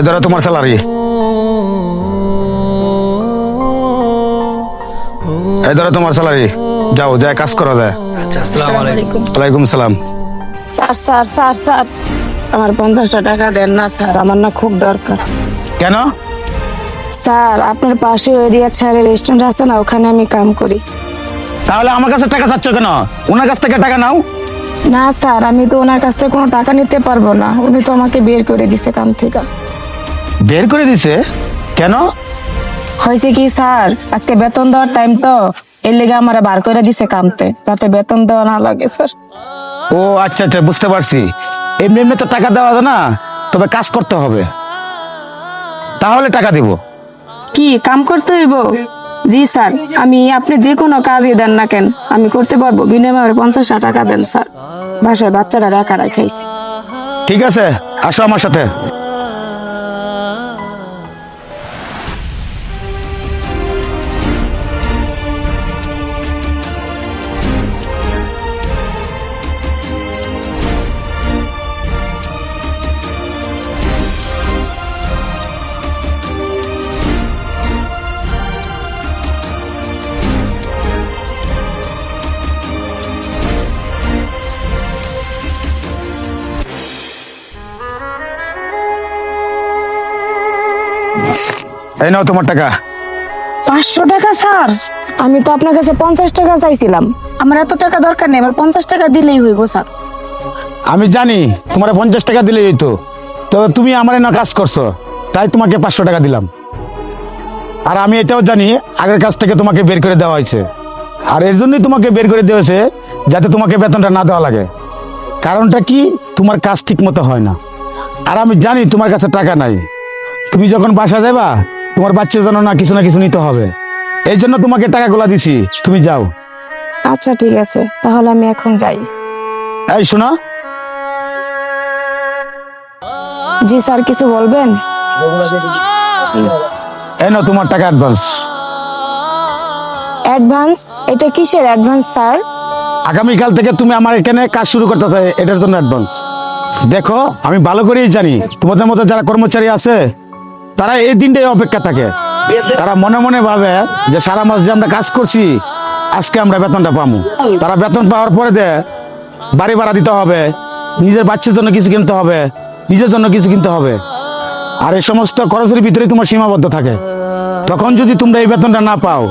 এই ধরো তোমার স্যালারি এই ধরো তোমার স্যালারি যাও যায় কাজ করা যায় আচ্ছা ওয়ালাইকুম সালাম। স্যার স্যার স্যার স্যার আমার পঞ্চাশটা টাকা দেন না স্যার আমার না খুব দরকার। কেন? স্যার আপনার পাশে এরিয়া ছাড়ের রেস্টুরেন্ট আছে না ওখানে আমি কাম করি। তাহলে আমার কাছে টাকা চাচ্ছ কেন? ওনার কাছ থেকে টাকা নাও। না স্যার আমি তো ওনার কাছ থেকে কোনো টাকা নিতে পারব না। উনি তো আমাকে বের করে দিছে কাম থেকে। বের করে দিছে? কেন? হয়েছে কি স্যার? আজকে বেতন দেওয়ার টাইম তো। এর লেগে আমার বার করে দিছে কামতে যাতে বেতন দেওয়া না লাগে স্যার। ও আচ্ছা আচ্ছা বুঝতে পারছি। এমনি এমনি তো টাকা দেওয়া যায় না। তবে কাজ করতে হবে। তাহলে টাকা দিব। কি কাম করতে হইব? জি স্যার। আমি আপনি যে কোনো কাজই দেন না কেন। আমি করতে পারব। বিনিময়ে পঞ্চাশ টাকা দেন স্যার। বাসায় বাচ্চারা রাখা রাখাইছি ঠিক আছে আসো আমার সাথে। এই নাও তোমার টাকা। পাঁচশো টাকা স্যার। আমি তো আপনার কাছে পঞ্চাশ টাকা চাইছিলাম। আমার এত টাকা দরকার নেই আমার পঞ্চাশ টাকা দিলেই হইব স্যার। আমি জানি তোমার পঞ্চাশ টাকা দিলে হইতো। তবে তুমি আমার না কাজ করছ তাই তোমাকে পাঁচশো টাকা দিলাম। আর আমি এটাও জানি আগের কাছ থেকে তোমাকে বের করে দেওয়া হয়েছে। আর এর জন্যই তোমাকে বের করে দেওয়া হয়েছে যাতে তোমাকে বেতনটা না দেওয়া লাগে। কারণটা কি? তোমার কাজ ঠিক মতো হয় না। আর আমি জানি তোমার কাছে টাকা নাই। তুমি যখন বাসা যাবা তোমার বাচ্চার জন্য না কিছু না কিছু নিতে হবে। এই জন্য তোমাকে টাকাগুলা দিছি। তুমি যাও। আচ্ছা ঠিক আছে। তাহলে আমি এখন যাই। এই শোনা। জি স্যার কিছু বলবেন? এই নাও তোমার টাকা অ্যাডভান্স অ্যাডভান্স এটা কিসের অ্যাডভান্স স্যার? আগামীকাল থেকে তুমি আমার এখানে কাজ শুরু করতে চাই এটার জন্য অ্যাডভান্স দেখো আমি ভালো করেই জানি। তোমাদের মতো যারা কর্মচারী আছে তারা এই দিনটাই অপেক্ষা থাকে। তারা মনে মনে ভাবে যে সারা মাস যে আমরা কাজ করছি, আজকে আমরা বেতনটা পাবো তারা বেতন পাওয়ার পরে দে, বাড়ি ভাড়া দিতে হবে, নিজের বাচ্চার জন্য কিছু কিনতে হবে, নিজের জন্য কিছু কিনতে হবে। আর এই সমস্ত খরচের ভিতরে তোমার সীমাবদ্ধ থাকে। তখন যদি তোমরা এই বেতনটা না পাও,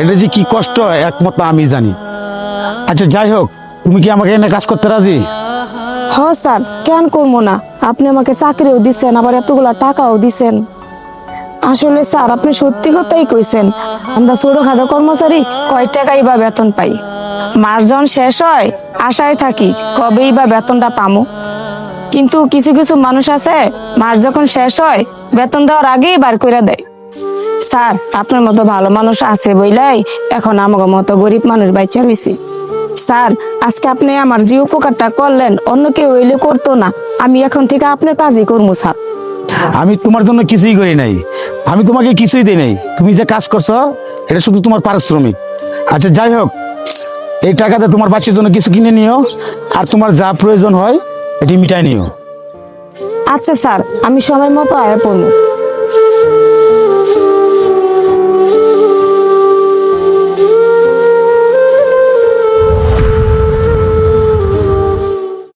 এটা যে কি কষ্ট একমত আমি জানি। আচ্ছা যাই হোক, তুমি কি আমাকে এনে কাজ করতে রাজি? হ স্যার, কেন করব না? আপনি আমাকে চাকরিও দিচ্ছেন আবার এতগুলা টাকাও দিছেন। আসলে স্যার, আপনি সত্যি কথাই কইছেন। আমরা ছোটখাটো কর্মচারী কয় টাকাই বা বেতন পাই। যখন শেষ হয়, আশায় থাকি কবেই বা বেতনটা পামো। কিন্তু কিছু কিছু মানুষ আছে, মাস যখন শেষ হয়, বেতন দেওয়ার আগেই বার করে দেয়। স্যার, আপনার মতো ভালো মানুষ আছে বইলাই এখন আমাকে মতো গরিব মানুষ বাইচা রয়েছি স্যার, আজকে আপনি আমার যে উপকারটা করলেন, অন্য কেউ হইলে করতো না। আমি এখন থেকে আপনার কাজই করব স্যার। আমি তোমার জন্য কিছুই করি নাই। আমি তোমাকে কিছুই দিই নাই। তুমি যে কাজ করছ, এটা শুধু তোমার পারিশ্রমিক। আচ্ছা যাই হোক, এই টাকাতে তোমার বাচ্চার জন্য কিছু কিনে নিও, আর তোমার যা প্রয়োজন হয়, এটি মিটাই নিও। আচ্ছা স্যার, আমি সময় মতো আয়া পড়ব।